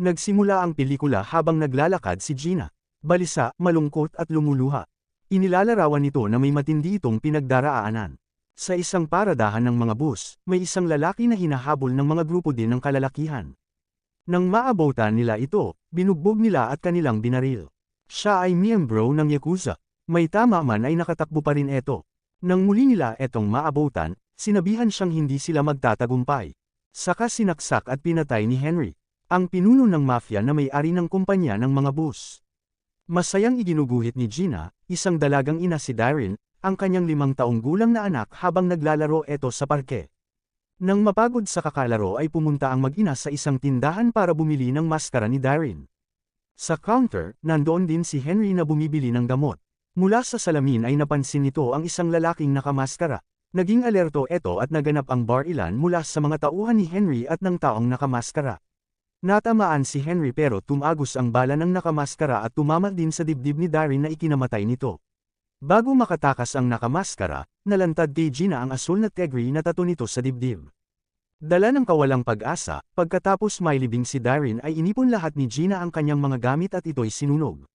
Nagsimula ang pelikula habang naglalakad si Gina. Balisa, malungkot at lumuluha. Inilalarawan nito na may matindi itong pinagdaraanan. Sa isang paradahan ng mga bus, may isang lalaki na hinahabol ng mga grupo din ng kalalakihan. Nang maabutan nila ito, binugbog nila at kanilang binaril. Siya ay miyembro ng Yakuza. May tama man ay nakatakbo pa rin ito. Nang muli nila etong maabutan, sinabihan siyang hindi sila magtatagumpay. Saka sinaksak at pinatay ni Henry ang pinuno ng mafia na may-ari ng kumpanya ng mga bus. Masayang iginuguhit ni Gina, isang dalagang ina si Darren, ang kanyang limang taong gulang na anak habang naglalaro eto sa parke. Nang mapagod sa kakalaro ay pumunta ang mag-ina sa isang tindahan para bumili ng maskara ni Darren. Sa counter, nandoon din si Henry na bumibili ng gamot. Mula sa salamin ay napansin nito ang isang lalaking nakamaskara. Naging alerto eto at naganap ang bar ilan mula sa mga tauhan ni Henry at ng taong nakamaskara. Natamaan si Henry pero tumagos ang bala ng nakamaskara at tumama din sa dibdib ni Darren na ikinamatay nito. Bago makatakas ang nakamaskara, nalantad kay Gina ang asul na tegri na tato nito sa dibdib. Dala ng kawalang pag-asa, pagkatapos mailibing si Darren ay inipon lahat ni Gina ang kanyang mga gamit at ito'y sinunog.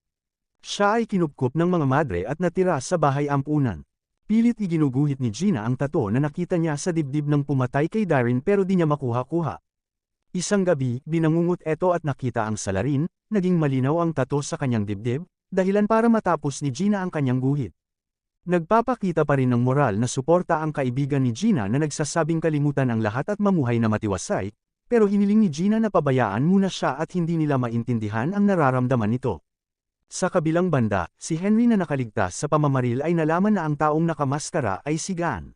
Siya ay kinupkup ng mga madre at natira sa bahay ampunan. Pilit iginuguhit ni Gina ang tato na nakita niya sa dibdib ng pumatay kay Darren pero di niya makuha-kuha. Isang gabi, binangungot eto at nakita ang salarin, naging malinaw ang tato sa kanyang dibdib, dahilan para matapos ni Gina ang kanyang guhit. Nagpapakita pa rin ng moral na suporta ang kaibigan ni Gina na nagsasabing kalimutan ang lahat at mamuhay na matiwasay, pero hiniling ni Gina na pabayaan muna siya at hindi nila maintindihan ang nararamdaman nito. Sa kabilang banda, si Henry na nakaligtas sa pamamaril ay nalaman na ang taong nakamaskara ay si Gan.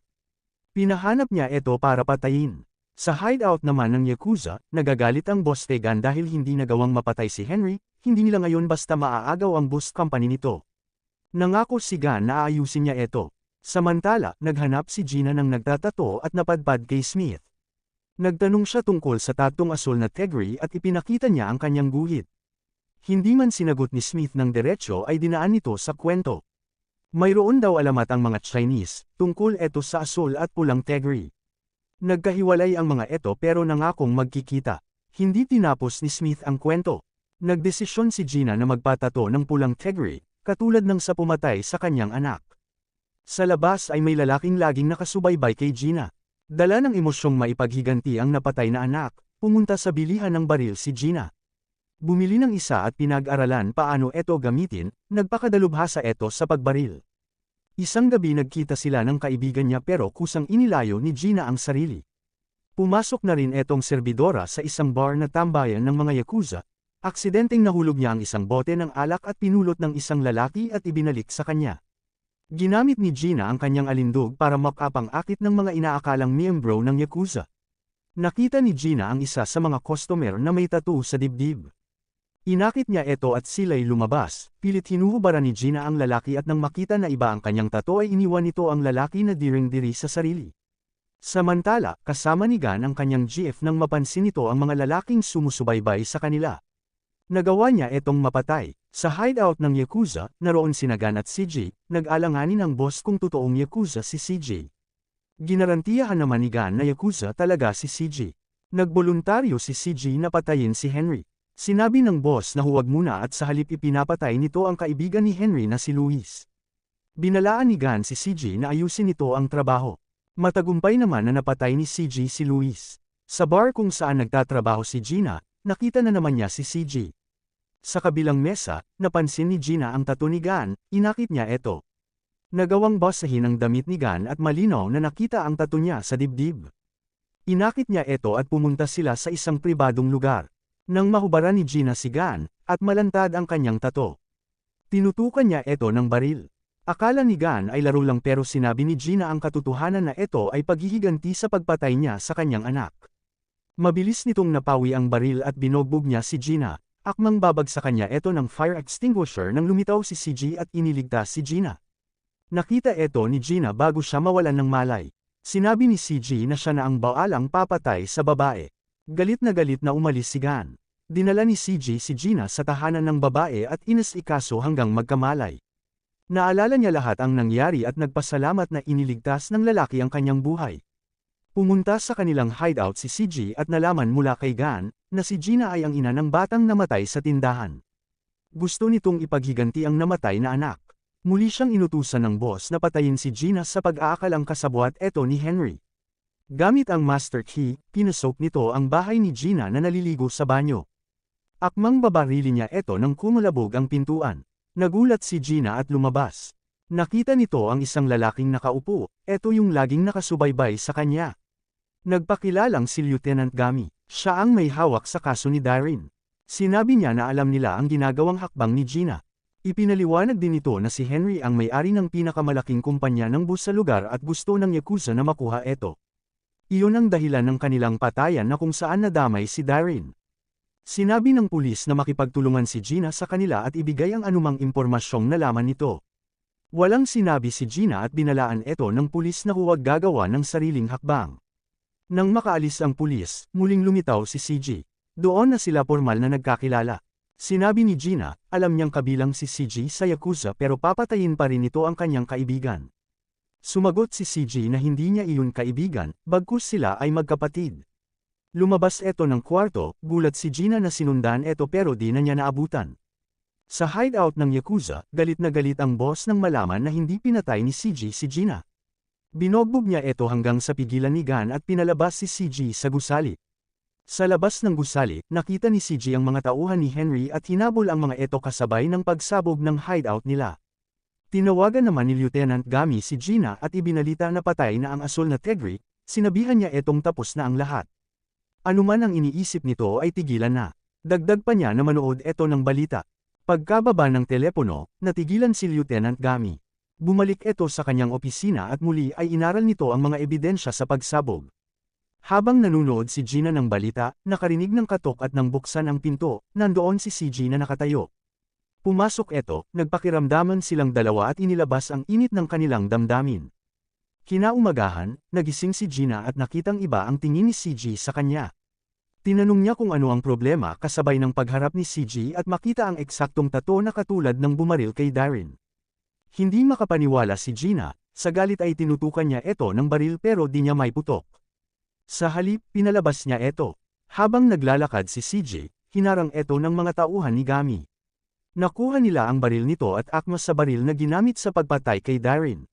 Pinahanap niya ito para patayin. Sa hideout naman ng Yakuza, nagagalit ang boss Tegan dahil hindi nagawang mapatay si Henry, hindi nila ngayon basta maaagaw ang bus company nito. Nangako si Gan na aayusin niya ito. Samantala, naghanap si Gina ng nagtatato at napadpad kay Smith. Nagtanong siya tungkol sa tatong asul na Tegri at ipinakita niya ang kanyang guhit. Hindi man sinagot ni Smith ng diretsyo ay dinaan nito sa kwento. Mayroon daw alamat ang mga Chinese, tungkol ito sa asul at pulang Tegri. Nagkahiwalay ang mga eto pero nangakong magkikita. Hindi tinapos ni Smith ang kwento. Nagdesisyon si Gina na magpatato ng pulang tegri, katulad ng sa pumatay sa kanyang anak. Sa labas ay may lalaking laging nakasubaybay kay Gina. Dala ng emosyong maipaghiganti ang napatay na anak, pumunta sa bilihan ng baril si Gina. Bumili ng isa at pinag-aralan paano eto gamitin, nagpakadalubhasa eto sa pagbaril. Isang gabi nagkita sila ng kaibigan niya pero kusang inilayo ni Gina ang sarili. Pumasok na rin etong serbidora sa isang bar na tambayan ng mga Yakuza, aksidenteng nahulog niya ang isang bote ng alak at pinulot ng isang lalaki at ibinalik sa kanya. Ginamit ni Gina ang kanyang alindog para makapang akit ng mga inaakalang miyembro ng Yakuza. Nakita ni Gina ang isa sa mga customer na may tattoo sa dibdib. Inakit niya ito at sila'y lumabas, pilit hinuhubaran ni Gina ang lalaki at nang makita na iba ang kanyang tato ay iniwan nito ang lalaki na diring-diri sa sarili. Samantala, kasama ni Gan ang kanyang GF nang mapansin nito ang mga lalaking sumusubaybay sa kanila. Nagawa niya itong mapatay. Sa hideout ng Yakuza, naroon si Gan at CJ, nag-alanganin ang boss kung totoong Yakuza si CJ. Ginarantiyahan naman ni Gan na Yakuza talaga si CJ. Nagboluntaryo si CJ na patayin si Henry. Sinabi ng boss na huwag muna at sa halip ipinapatay nito ang kaibigan ni Henry na si Luis. Binalaan ni Gan si CJ na ayusin nito ang trabaho. Matagumpay naman na napatay ni CJ si Luis. Sa bar kung saan nagtatrabaho si Gina, nakita na naman niya si CJ. Sa kabilang mesa, napansin ni Gina ang tato ni Gan, inakit niya ito. Nagawang basahin ang damit ni Gan at malinaw na nakita ang tato niya sa dibdib. Inakit niya ito at pumunta sila sa isang pribadong lugar. Nang mahubaran ni Gina si Gan, at malantad ang kanyang tato. Tinutukan niya ito ng baril. Akala ni Gan ay laro lang pero sinabi ni Gina ang katotohanan na ito ay paghihiganti sa pagpatay niya sa kanyang anak. Mabilis nitong napawi ang baril at binogbog niya si Gina, akmang babag sa kanya ito ng fire extinguisher nang lumitaw si CG at iniligtas si Gina. Nakita ito ni Gina bago siya mawalan ng malay. Sinabi ni CG na siya na ang baalang papatay sa babae. Galit na galit na umalis si Gan. Dinala ni CJ si Gina sa tahanan ng babae at inas-ikaso hanggang magkamalay. Naalala niya lahat ang nangyari at nagpasalamat na iniligtas ng lalaki ang kanyang buhay. Pumunta sa kanilang hideout si CJ at nalaman mula kay Gan, na si Gina ay ang ina ng batang namatay sa tindahan. Gusto nitong ipaghiganti ang namatay na anak. Muli siyang inutusan ng boss na patayin si Gina sa pag-aakalang kasabwat eto ni Henry. Gamit ang master key, pinasok nito ang bahay ni Gina na naliligo sa banyo. Akmang babarili niya eto nang kumalabog ang pintuan. Nagulat si Gina at lumabas. Nakita nito ang isang lalaking nakaupo, eto yung laging nakasubaybay sa kanya. Nagpakilalang si Lieutenant Gami, siya ang may hawak sa kaso ni Darren. Sinabi niya na alam nila ang ginagawang hakbang ni Gina. Ipinaliwanag din ito na si Henry ang may-ari ng pinakamalaking kumpanya ng bus sa lugar at gusto ng Yakuza na makuha ito. Iyon ang dahilan ng kanilang patayan na kung saan nadamay si Darren. Sinabi ng pulis na makipagtulungan si Gina sa kanila at ibigay ang anumang impormasyong nalaman nito. Walang sinabi si Gina at binalaan ito ng pulis na huwag gagawa ng sariling hakbang. Nang makaalis ang pulis, muling lumitaw si CG. Doon na sila formal na nagkakilala. Sinabi ni Gina, alam niyang kabilang si CG sa Yakuza pero papatayin pa rin ito ang kanyang kaibigan. Sumagot si CG na hindi niya iyon kaibigan, bagkus sila ay magkapatid. Lumabas eto ng kwarto, gulat si Gina na sinundan eto pero di na niya naabutan. Sa hideout ng Yakuza, galit na galit ang boss nang malaman na hindi pinatay ni CG si Gina. Binogbog niya ito hanggang sa pigilan ni Gan at pinalabas si CG sa gusali. Sa labas ng gusali, nakita ni CG ang mga tauhan ni Henry at hinabol ang mga ito kasabay ng pagsabog ng hideout nila. Tinawagan naman ni Lieutenant Gami si Gina at ibinalita na patay na ang asul na Tegri, sinabihan niya itong tapos na ang lahat. Anuman ang iniisip nito ay tigilan na. Dagdag pa niya na manood ito ng balita. Pagkababa ng telepono, natigilan si Lieutenant Gami. Bumalik ito sa kanyang opisina at muli ay inaral nito ang mga ebidensya sa pagsabog. Habang nanunood si Gina ng balita, nakarinig ng katok at nang buksan ang pinto, nandoon si CG na nakatayo. Pumasok ito, nagpakiramdaman silang dalawa at inilabas ang init ng kanilang damdamin. Kinaumagahan, nagising si Gina at nakitang iba ang tingin ni CG sa kanya. Tinanong niya kung ano ang problema kasabay ng pagharap ni CG at makita ang eksaktong tato na katulad ng bumaril kay Darren. Hindi makapaniwala si Gina, sa galit ay tinutukan niya ito ng baril pero di niya may putok. Sa halip, pinalabas niya ito. Habang naglalakad si CJ, hinarang ito ng mga tauhan ni Gami. Nakuha nila ang baril nito at akmas sa baril na ginamit sa pagpatay kay Darren.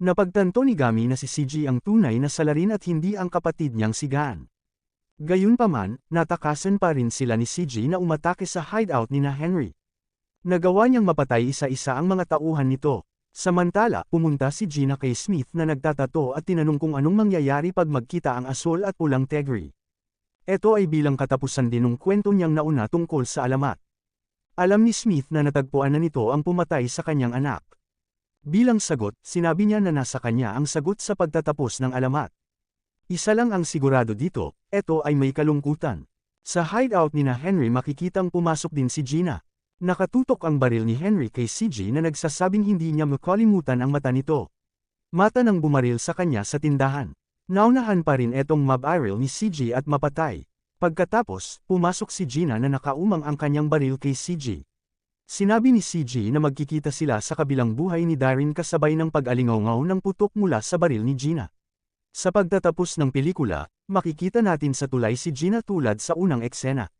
Napagtanto ni Gami na si CJ ang tunay na salarin at hindi ang kapatid niyang si Gan. Gayunpaman, natakasan pa rin sila ni CJ na umatake sa hideout ni na Henry. Nagawa niyang mapatay isa-isa ang mga tauhan nito. Samantala, pumunta si Gina kay Smith na nagtatato at tinanong kung anong mangyayari pag magkita ang asol at pulang tegri. Ito ay bilang katapusan din ng kwento niyang nauna tungkol sa alamat. Alam ni Smith na natagpuan na nito ang pumatay sa kanyang anak. Bilang sagot, sinabi niya na nasa kanya ang sagot sa pagtatapos ng alamat. Isa lang ang sigurado dito, ito ay may kalungkutan. Sa hideout ni na Henry makikitang pumasok din si Gina. Nakatutok ang baril ni Henry kay CG na nagsasabing hindi niya makalimutan ang mata nito. Mata nang bumaril sa kanya sa tindahan. Naunahan pa rin etong mabaril ni CG at mapatay. Pagkatapos, pumasok si Gina na nakaumang ang kanyang baril kay CG. Sinabi ni CG na magkikita sila sa kabilang buhay ni Darren kasabay ng pag-alingaw ng putok mula sa baril ni Gina. Sa pagtatapos ng pelikula, makikita natin sa tulay si Gina tulad sa unang eksena.